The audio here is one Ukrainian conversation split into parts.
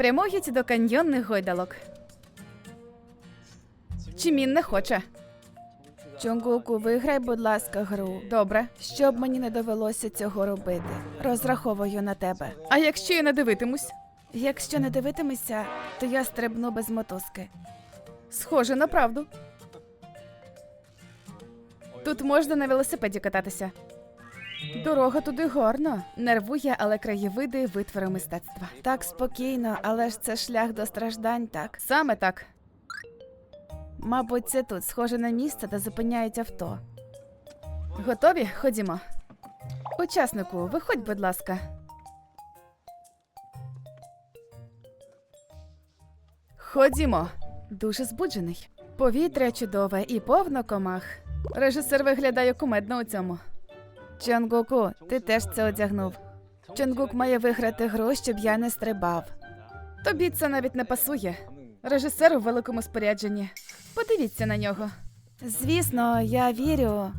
Прямують до каньйонних гойдалок. Чимін не хоче. Чонгуку, виграй, будь ласка, гру. Добре. Щоб мені не довелося цього робити. Розраховую на тебе. А якщо я не дивитимусь? Якщо не дивитимешся, то я стрибну без мотузки. Схоже на правду. Тут можна на велосипеді кататися. Дорога туди гарна. Нервує, але краєвиди витвори мистецтва. Так спокійно, але ж це шлях до страждань, так. Саме так. Мабуть, це тут схоже на місце, де зупиняють авто. Готові? Ходімо. Учаснику, виходь, будь ласка. Ходімо. Дуже збуджений. Повітря чудове і повно комах. Режисер виглядає кумедно у цьому. Чонгуку, ти теж це одягнув. Чонгук має виграти гру, щоб я не стрибав. Тобі це навіть не пасує. Режисер у великому спорядженні. Подивіться на нього. Звісно, я вірю,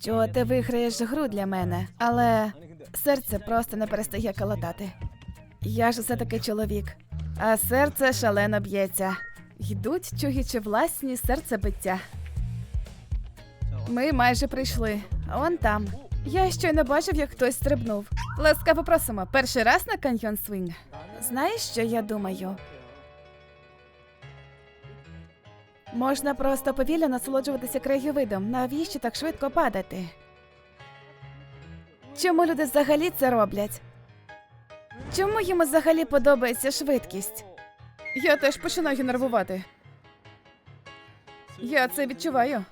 що ти виграєш гру для мене, але серце просто не перестає калатати. Я ж все таки чоловік, а серце шалено б'ється. Йдуть, чуючи власні серцебиття. Ми майже прийшли. Он там. Я щойно бачив, як хтось стрибнув. Ласкаво просимо. Перший раз на каньйон свинг. Знаєш, що я думаю? Можна просто повільно насолоджуватися краєвидом. Навіщо так швидко падати? Чому люди взагалі це роблять? Чому їм взагалі подобається швидкість? Я теж починаю нервувати. Я це відчуваю.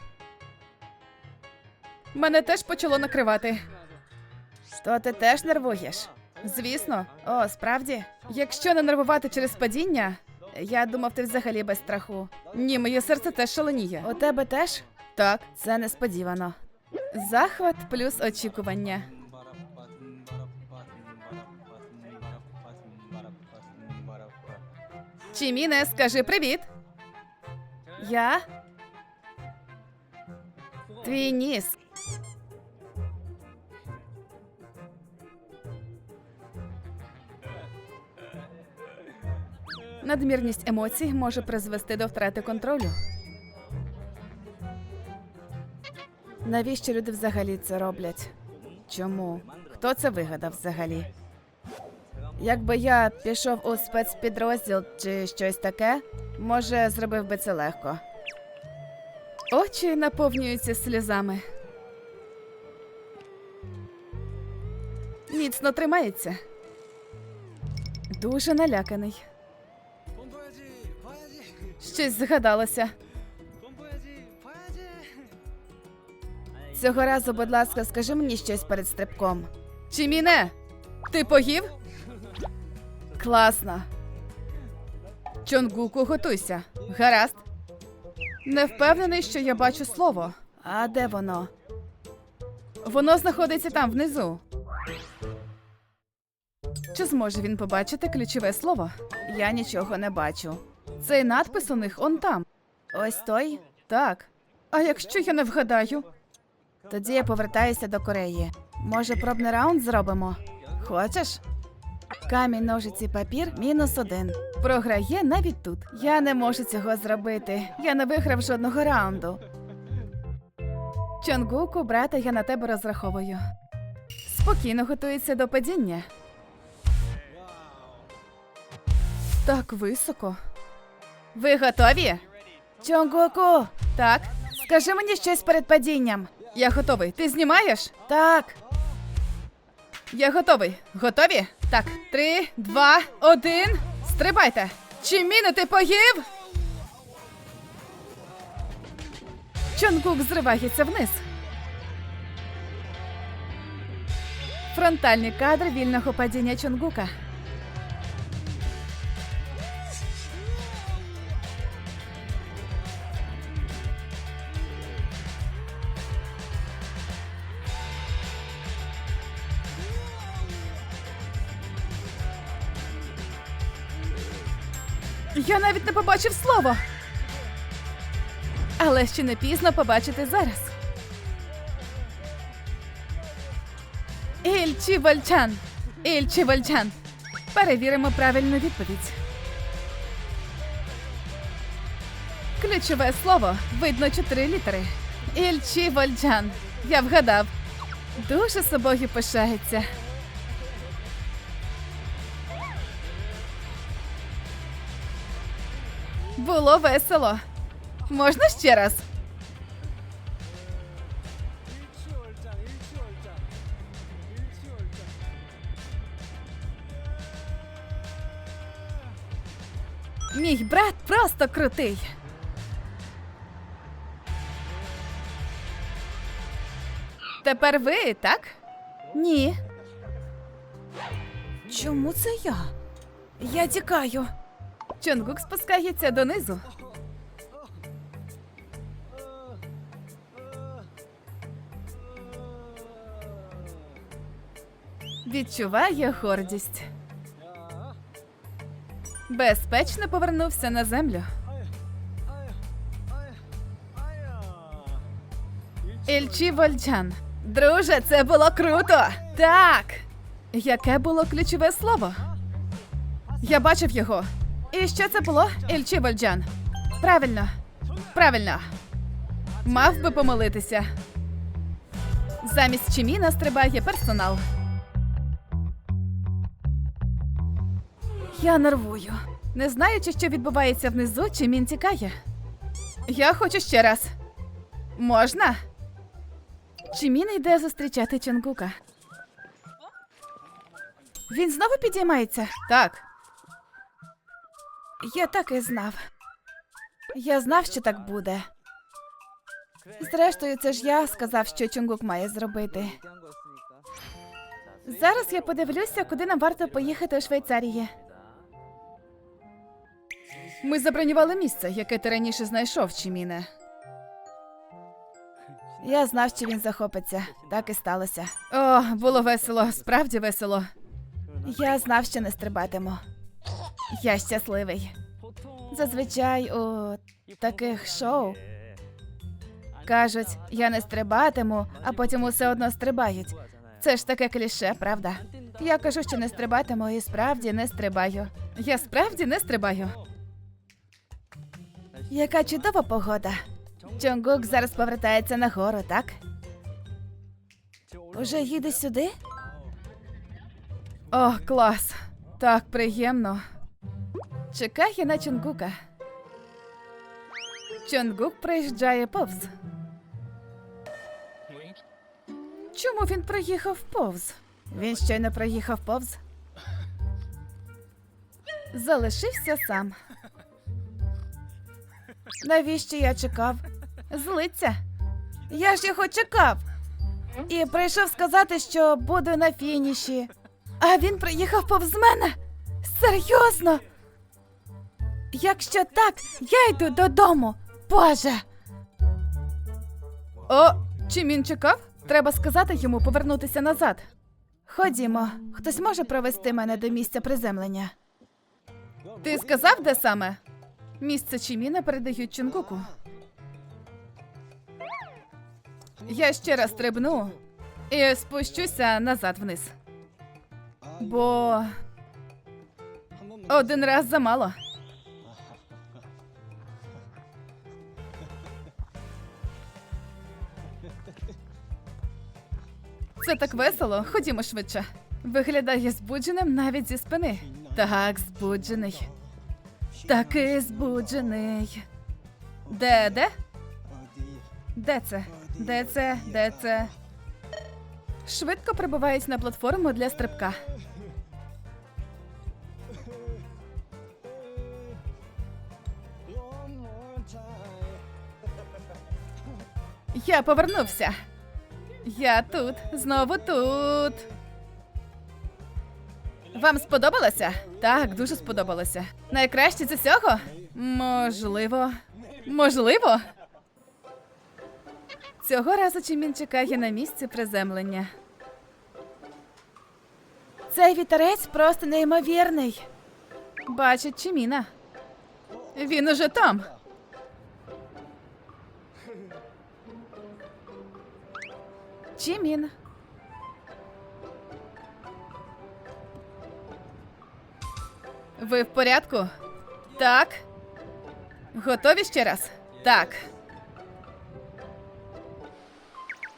Мене теж почало накривати. То ти теж нервуєш? Звісно, О, справді? якщо не нервувати через падіння, Я думав, ти взагалі без страху. ні, моє серце теж шаленіє. У тебе теж? Так, Це несподівано. захват плюс очікування. Чіміне, скажи привіт. Я? Твій ніс. Надмірність емоцій може призвести до втрати контролю. Навіщо люди взагалі це роблять? Чому? Хто це вигадав взагалі? Якби я пішов у спецпідрозділ чи щось таке, може, зробив би це легко. Очі наповнюються сльозами. Міцно тримається. Дуже наляканий. Щось згадалося. Цього разу, будь ласка, скажи мені щось перед стрибком. Чіміне, ти поїв? Класно. Чонгуку, готуйся. Гаразд. Не впевнений, що я бачу слово. А де воно? Воно знаходиться там внизу. Чи зможе він побачити ключове слово? Я нічого не бачу. Цей надпис у них он там. Ось той. Так. А якщо я не вгадаю? Тоді я повертаюся до Кореї. Може, пробний раунд зробимо? Хочеш? Камінь, ножиці, папір мінус один. Програє навіть тут. Я не можу цього зробити. Я не виграв жодного раунду. Чонгуку, брате, я на тебе розраховую. Спокійно готується до падіння. Так високо. Ви готові? Чонгуку, Так. скажи мені щось перед падінням. Я готовий. Ти знімаєш? Так, Я готовий. Готові? Так. Три, два, один. Стрибайте. Чи міни ти поїв? Чонгук зривається вниз. Фронтальний кадр вільного падіння Чонгука. Я навіть не побачив слово. Але ще не пізно побачити зараз. Ільчі Вольчан. Ільчі Вольчан. Перевіримо правильну відповідь. Ключове слово видно чотири літери. Ільчі Вольджан. Я вгадав. Дуже собою пишається. Було весело. Можна ще раз? Мій брат просто крутий. Тепер ви, так? Ні. Чому це я? Я тікаю. Чонгук спускається донизу. Відчуває гордість. Безпечно повернувся на землю. Ільчі Вольчан. Друже, це було круто! Так! Яке було ключове слово? Я бачив його. І що це було? Ільчі Вольджан. Правильно. Правильно. Мав би помолитися. Замість Чиміна стрибає персонал. Я нервую. Не знаючи, що відбувається внизу, Чимін тікає. Я хочу ще раз. Можна? Чимін йде зустрічати Чонгука. Він знову підіймається? Так. Я так і знав. Я знав, що так буде. Зрештою, це ж я сказав, що Чунгук має зробити. Зараз я подивлюся, куди нам варто поїхати у Швейцарії. Ми забронювали місце, яке ти раніше знайшов, Чіміне. Я знав, що він захопиться. Так і сталося. О, було весело, справді весело. Я знав, що не стрибатиму. Я щасливий. Зазвичай у таких шоу кажуть, я не стрибатиму, а потім усе одно стрибають. Це ж таке кліше, правда? Я кажу, що не стрибатиму і справді не стрибаю. Я справді не стрибаю. Яка чудова погода. Чонгук зараз повертається нагору, так? Уже їде сюди? О, клас. Так приємно. Чекає на Чонгука. Чонгук проїжджає повз. Чому він проїхав повз? Він щойно проїхав повз. Залишився сам. Навіщо я чекав? Злиться. Я ж його чекав. І прийшов сказати, що буду на фініші. А він приїхав повз мене. Серйозно. Якщо так, я йду додому. Боже. О, чим він чекав? Треба сказати йому повернутися назад. Ходімо, хтось може провести мене до місця приземлення. Ти сказав, де саме? Місце Чіміна передають Чунгуку. Я ще раз стрибну і спущуся назад вниз. Бо один раз замало. Це так весело. Ходімо швидше. Виглядає збудженим навіть зі спини. Так, збуджений. Такий збуджений. Де, де? Де це? Де це? Де це? Швидко прибувають на платформу для стрибка. Я повернувся. Я тут, знову тут. Вам сподобалося? Так, дуже сподобалося. Найкраще з усього? Можливо. Можливо. Цього разу Чимін чекає на місці приземлення. Цей вітерець просто неймовірний. Бачить Чиміна. Він уже там. Чимін. Ви в порядку? Так. Готові ще раз? Так.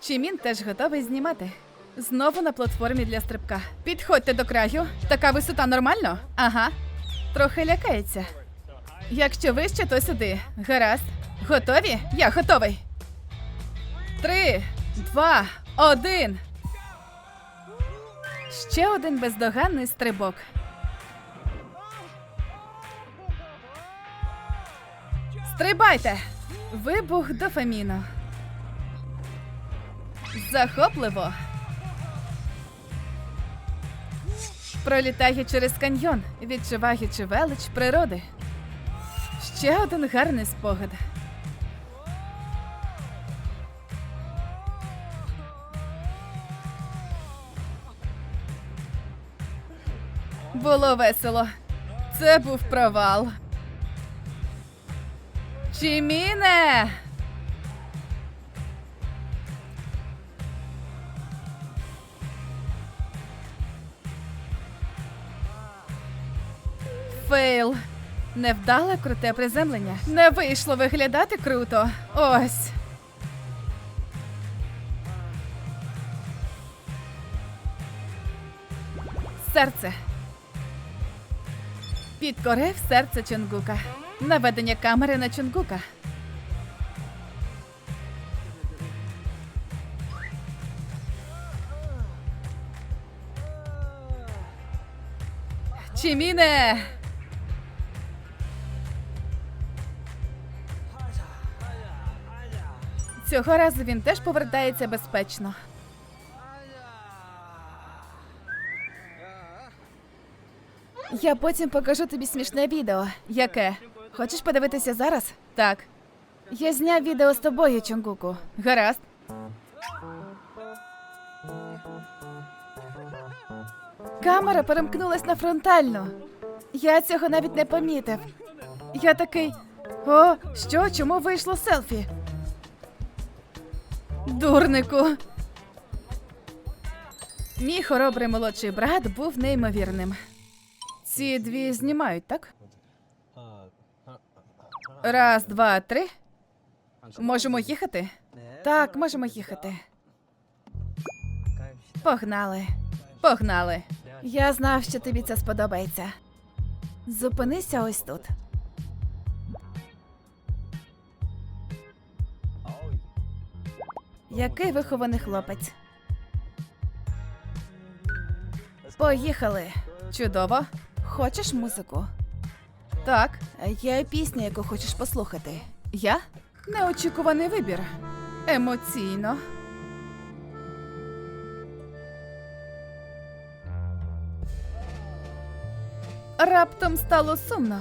Чимін теж готовий знімати. Знову на платформі для стрибка. Підходьте до краю. Така висота нормально? Ага. Трохи лякається. Якщо вище, то сюди. Гаразд. Готові? Я готовий. Три, два, один. Ще один бездоганний стрибок. Стрибайте! Вибух дофаміну. Захопливо. Пролітає через каньйон, відчуваючи велич природи. Ще один гарний спогад. Було весело. Це був провал. Чіміне! Фейл. Невдале круте приземлення. Не вийшло виглядати круто. Ось. Серце. Підкорив серце Чонгука. Наведення камери на Чонгука. Чіміне! Цього разу він теж повертається безпечно. Я потім покажу тобі смішне відео. Яке? Хочеш подивитися зараз? Так, Я зняв відео з тобою, Чонгуку. гаразд. Камера перемкнулась на фронтальну. Я цього навіть не помітив. Я такий. О, що? Чому вийшло селфі? Дурнику. Мій хоробрий молодший брат був неймовірним. Ці дві знімають, так? Раз, два, три. Можемо їхати? Так, можемо їхати. Погнали. Погнали. Я знав, що тобі це сподобається. Зупинися ось тут. Який вихований хлопець. Поїхали. Чудово. Хочеш музику? Так, Є пісня, яку хочеш послухати. я неочікуваний вибір. Емоційно. Раптом стало сумно.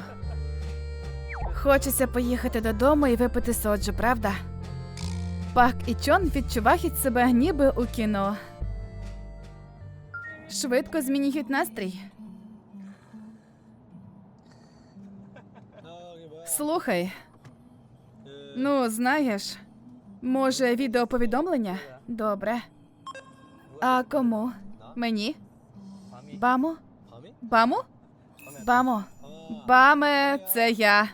Хочеться поїхати додому і випити соджу, правда? Пак і Чон відчувають себе ніби у кіно. Швидко змінюють настрій. Слухай. Ну, знаєш, може, відеоповідомлення? Добре. А кому? Мені? Баму? Баму? Бамо. Баме, це я.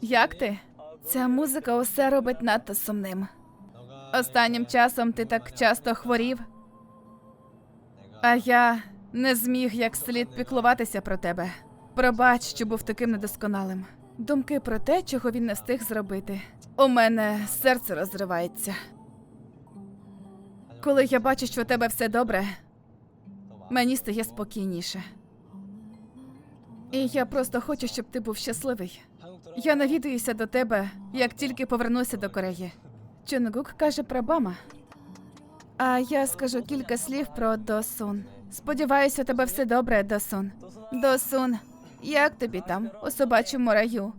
Як ти? Ця музика усе робить надто сумним. Останнім часом ти так часто хворів. А я не зміг як слід піклуватися про тебе. Пробач, що був таким недосконалим. Думки про те, чого він не встиг зробити. У мене серце розривається. Коли я бачу, що у тебе все добре, мені стає спокійніше. І я просто хочу, щоб ти був щасливий. Я навідуюся до тебе, як тільки повернуся до Кореї. Чонгук каже про Бама. А я скажу кілька слів про Досун. Сподіваюся, у тебе все добре, Досун. Досун, як тобі там у собачому раю?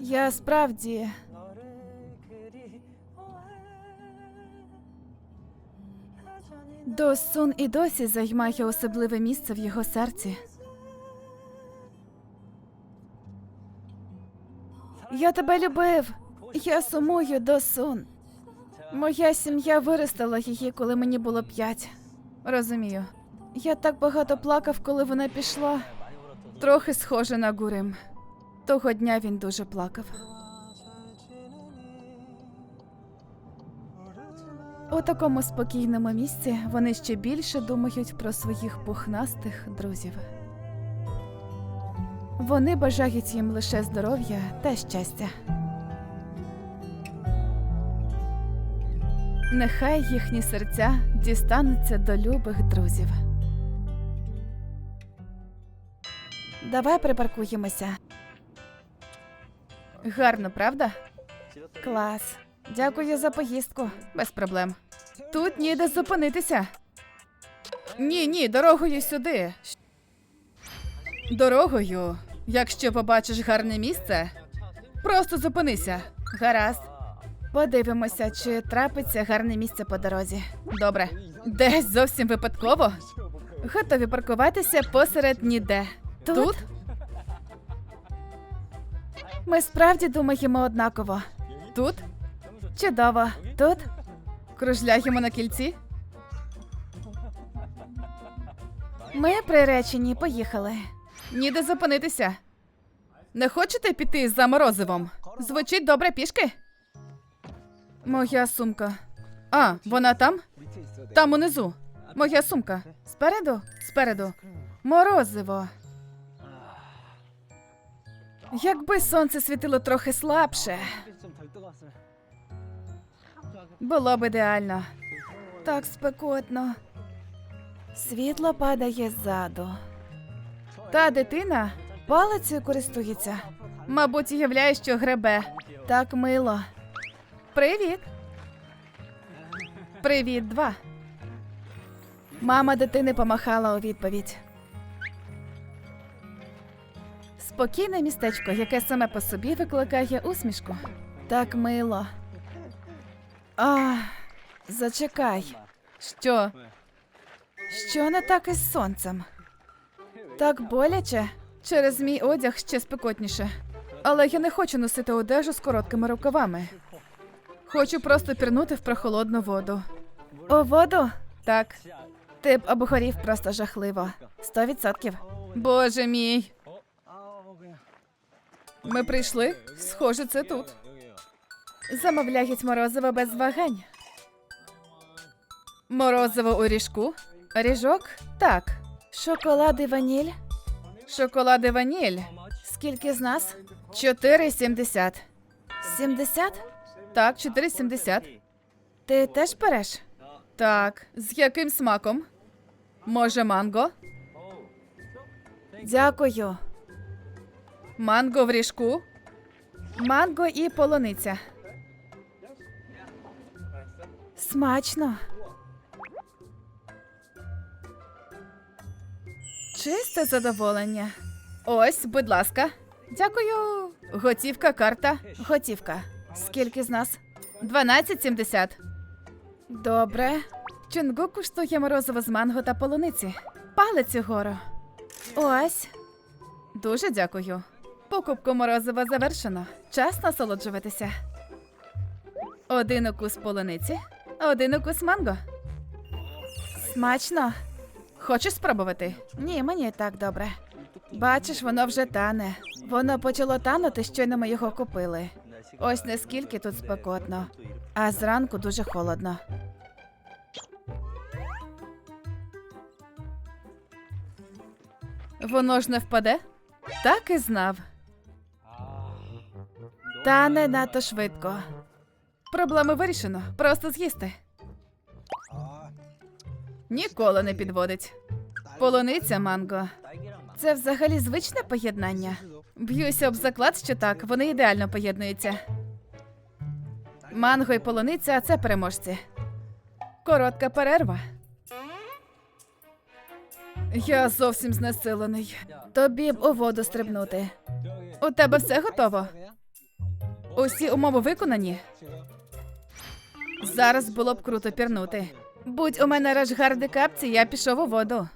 Я справді. Досун і досі займає особливе місце в його серці. Я тебе любив. Я сумую Досун. Моя сім'я виростила її, коли мені було п'ять. Розумію. Я так багато плакав, коли вона пішла. Трохи схоже на Гурим. Того дня він дуже плакав. У такому спокійному місці вони ще більше думають про своїх пухнастих друзів. Вони бажають їм лише здоров'я та щастя. Нехай їхні серця дістануться до любих друзів. Давай припаркуємося. Гарно, правда? Клас. Дякую за поїздку. Без проблем. Тут ніде зупинитися. Ні, ні, дорогою сюди. Дорогою. Якщо побачиш гарне місце, просто зупинися. Гаразд. Подивимося, чи трапиться гарне місце по дорозі. Добре. Десь зовсім випадково. Готові паркуватися посеред ніде. Тут? Тут? Ми справді думаємо однаково. Тут? Чудово. Тут? Кружляємо на кільці? Ми приречені, поїхали. Ніде зупинитися. Не хочете піти за морозивом? Звучить добре пішки? Моя сумка. А, вона там? Там унизу. Моя сумка. Спереду? Спереду. Морозиво. Якби сонце світило трохи слабше. Було б ідеально. Так спекотно. Світло падає ззаду. Та дитина, Палицею користується. мабуть, уявляє, що гребе. Так мило. Привіт. Привіт, два. Мама дитини помахала у відповідь. Спокійне містечко, яке саме по собі викликає усмішку. Так мило. А, зачекай. Що? Що не так із сонцем? Так боляче. Через мій одяг ще спекотніше. Але я не хочу носити одежу з короткими рукавами. Хочу просто пірнути в прохолодну воду. У воду? Так, Ти б обгорів просто жахливо. Сто відсотків. боже мій. Ми прийшли? Схоже, це тут. Замовляють морозиво без вагань. Морозиво у ріжку? Ріжок? Так. Шоколад і ваніль? Шоколад і ваніль. Скільки з нас? 4,70. 70? Так, 4,70. Ти теж береш? Так, з яким смаком? Може, манго? Дякую. Манго в ріжку? Манго і полуниця. Смачно. Чисте задоволення. Ось, будь ласка. Дякую. Готівка, карта. Готівка. Скільки з нас? 12,70. Добре. Чунгу коштує морозиво з манго та полуниці. Палець угору. Ось. Дуже дякую. Покупку морозива завершено. Час насолоджуватися. Один укус полуниці, один укус манго. Смачно. Хочеш спробувати? Ні, мені так добре. Бачиш, воно вже тане. Воно почало танути, щойно ми його купили. Ось наскільки тут спекотно. А зранку дуже холодно. Воно ж не впаде? Так і знав. Тане надто швидко. Проблеми вирішено. Просто з'їсти. Ніколи не підводить. Полуниця манго. Це взагалі звичне поєднання. Б'юся об заклад, що так, вони ідеально поєднуються. Манго і полуниця це переможці. Коротка перерва. Я зовсім знесилений. Тобі б у воду стрибнути. У тебе все готово? Усі умови виконані. Зараз було б круто пірнути. Будь у мене рашгарди капці, я пішов у воду.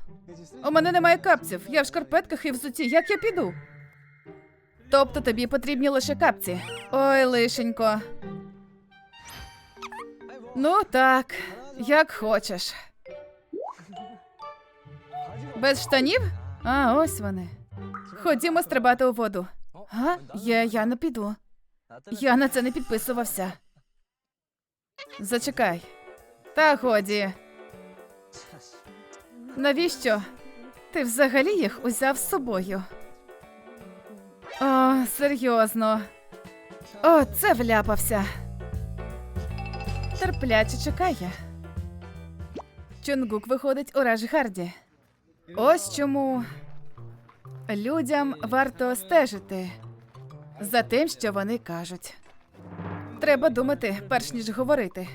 У мене немає капців, я в шкарпетках і взуті. Як я піду? Тобто тобі потрібні лише капці. Ой, лишенько. Ну так, як хочеш. Без штанів? А, ось вони. Ходімо стрибати у воду. Га? Я, я не піду. Я на це не підписувався. Зачекай. Та годі. Навіщо? Ти взагалі їх узяв з собою? О, серйозно. О, це вляпався. Терпляче чекає. Чунгук виходить у Рашгарді. Ось чому людям варто стежити за тим, що вони кажуть. Треба думати, перш ніж говорити.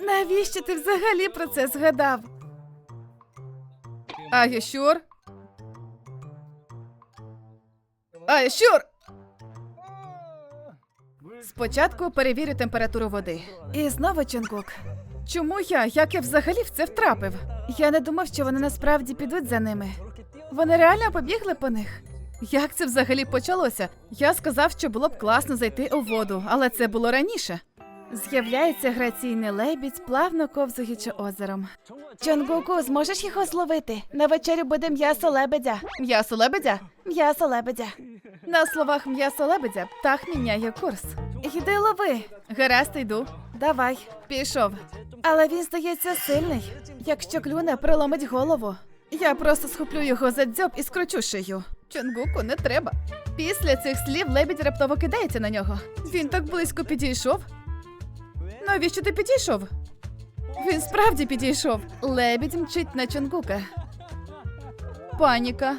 Навіщо ти взагалі про це згадав? А you? А you? Спочатку перевірю температуру води. І знову Чонгук. Чому я? Як я взагалі в це втрапив? Я не думав, що вони насправді підуть за ними. Вони реально побігли по них? Як це взагалі почалося? Я сказав, що було б класно зайти у воду, але це було раніше. З'являється граційний лебідь, плавно ковзаючи озером. Чонгуку, зможеш його зловити? На вечерю буде м'ясо лебедя. М'ясо лебедя? М'ясо лебедя. На словах м'ясо лебедя птах міняє курс. Йди лови. Гаразд, йду. Давай. Пішов. Але він здається сильний. Якщо клюне, проломить голову. Я просто схоплю його за дзьоб і скручу шию. Чонгуку не треба. Після цих слів лебідь раптово кидається на нього. Він так близько підійшов. Навіщо ти підійшов? Він справді підійшов. Лебідь мчить на Чонгука. Паніка.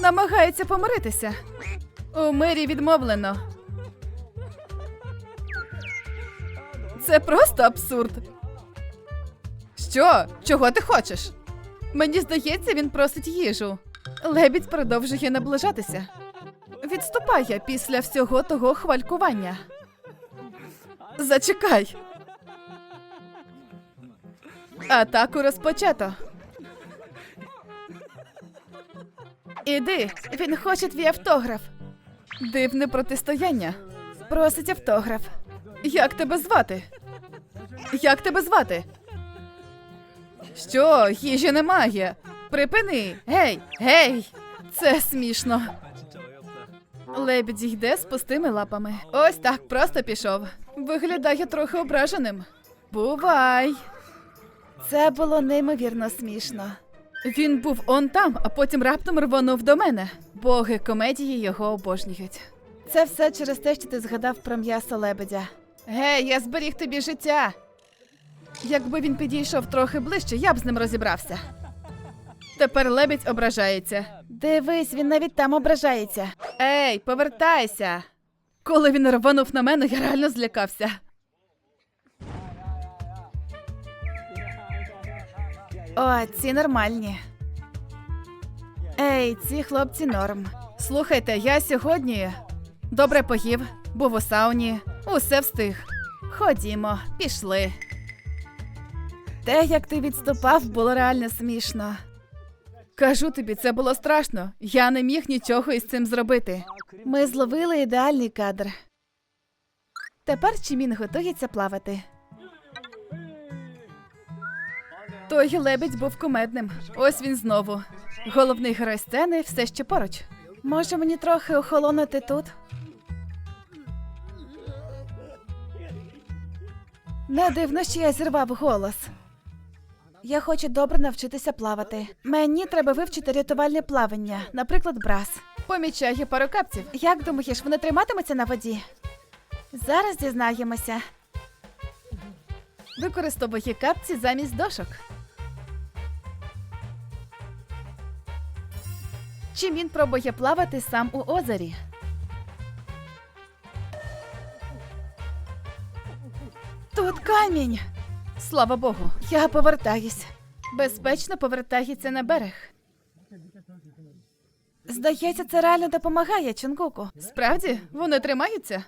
Намагається помиритися. У мирі відмовлено. Це просто абсурд. Що? Чого ти хочеш? Мені здається, він просить їжу. Лебідь продовжує наближатися. Відступає після всього того хвалькування. Зачекай. Атаку розпочато. Іди, Він хоче твій автограф. дивне протистояння. Просить автограф. Як тебе звати? Як тебе звати? Що, їжі немає? Припини! Гей, гей! Це смішно. Лебідь йде з пустими лапами. Ось так просто пішов. Виглядає трохи ображеним. Бувай! Це було неймовірно смішно. Він був он там, а потім раптом рвонув до мене. Боги комедії його обожнюють. Це все через те, що ти згадав про м'ясо лебедя. Гей, я зберіг тобі життя. Якби він підійшов трохи ближче, я б з ним розібрався. Тепер лебідь ображається. Дивись, він навіть там ображається. Ей, повертайся. Коли він рванув на мене, я реально злякався. О, ці нормальні. Ей, ці хлопці норм. Слухайте, я сьогодні добре поїв, був у сауні, усе встиг. Ходімо, пішли. Те, як ти відступав, було реально смішно. Кажу тобі, це було страшно. Я не міг нічого із цим зробити. Ми зловили ідеальний кадр. Тепер Чімін готується плавати. Той лебідь був кумедним. Ось він знову. Головний герой сцени все ще поруч. Може мені трохи охолонути тут? Не дивно, що я зірвав голос. Я хочу добре навчитися плавати. Мені треба вивчити рятувальне плавання, наприклад, брас. Помічає пару капців. Як думаєш, вони триматимуться на воді? Зараз дізнаємося. Використовує капці замість дошок. Чим він пробує плавати сам у озері. Тут камінь. Слава Богу, Я повертаюсь. безпечно повертається на берег. Здається, це реально допомагає, Чунгуку. Справді, вони тримаються.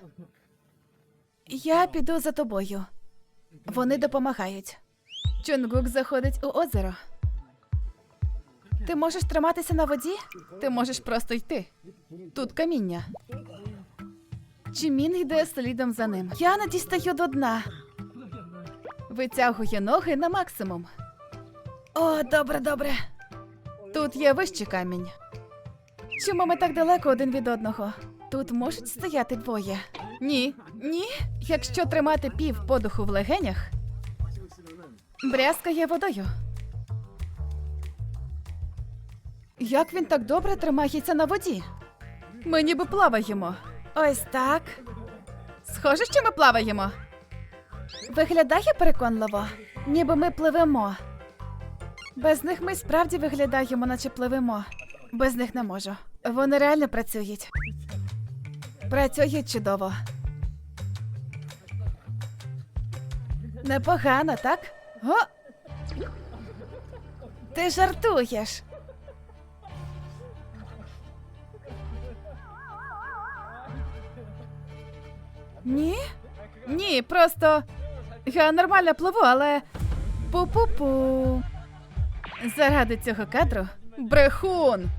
Я піду за тобою. Вони допомагають. Чонгук заходить у озеро. Ти можеш триматися на воді? Ти можеш просто йти. Тут каміння. Чимін йде слідом за ним. Я не дістаю до дна. Витягує ноги на максимум. О, добре, добре. Тут є вищий камінь. Чому ми так далеко один від одного? Тут можуть стояти двоє. Ні, ні. Якщо тримати пів подуху в легенях, брязкає водою. Як він так добре тримається на воді? Ми ніби плаваємо. Ось так. Схоже, що ми плаваємо. Виглядає переконливо, ніби ми пливемо. Без них ми справді виглядаємо, наче пливемо. Без них не можу. Вони реально працюють. Працюють чудово. Непогано, так? О! Ти жартуєш. Ні? Ні, просто я нормально пливу, але пу-пу-пу. Заради цього кадру брехун.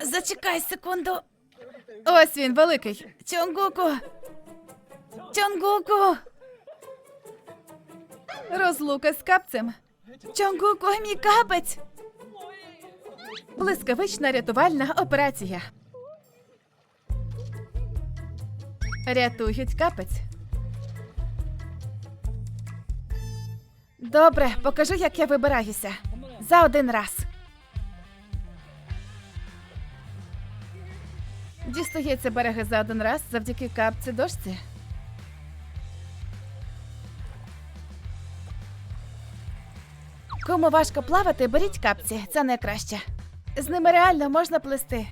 Зачекай секунду. Ось він великий. Чонгуку. Чонгуку. Розлука з капцем. Чонгуку, мій капець. Блискавична рятувальна операція. Рятують капець. Добре, покажу, як я вибираюся. За один раз. Дістається береги за один раз завдяки капці дошці. Кому важко плавати, беріть капці, це найкраще. З ними реально можна плисти.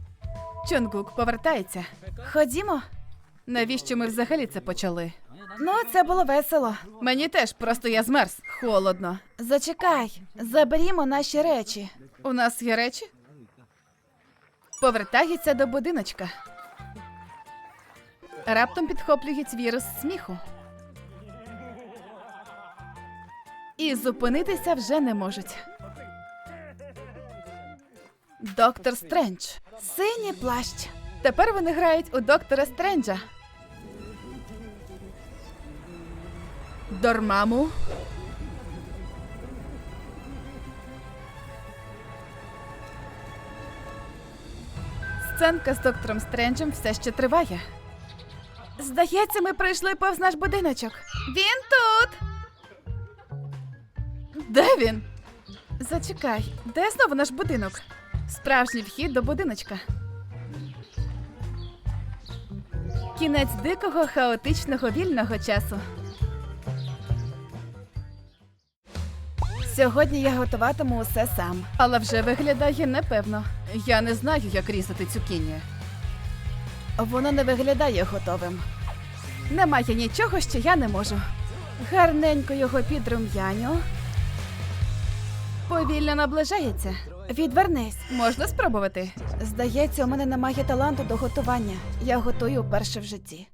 Чонгук повертається. Ходімо. Навіщо ми взагалі це почали? Ну, це було весело. Мені теж просто я змерз. Холодно. Зачекай, заберімо наші речі. У нас є речі? Повертається до будиночка. Раптом підхоплюють вірус сміху. І зупинитися вже не можуть. Доктор Стрендж. Синій плащ. Тепер вони грають у доктора Стренджа. Дормаму. Сценка з доктором Стренджем все ще триває. Здається, ми пройшли повз наш будиночок. Він тут. Де він? Зачекай, де знову наш будинок? Справжній вхід до будиночка. Кінець дикого, хаотичного вільного часу. Сьогодні я готуватиму усе сам. Але вже виглядає непевно. Я не знаю, як різати цукіні. Воно не виглядає готовим. Немає нічого, що я не можу. Гарненько його підрум'яню. Повільно наближається. Відвернись. Можна спробувати. Здається, у мене немає таланту до готування. Я готую вперше в житті.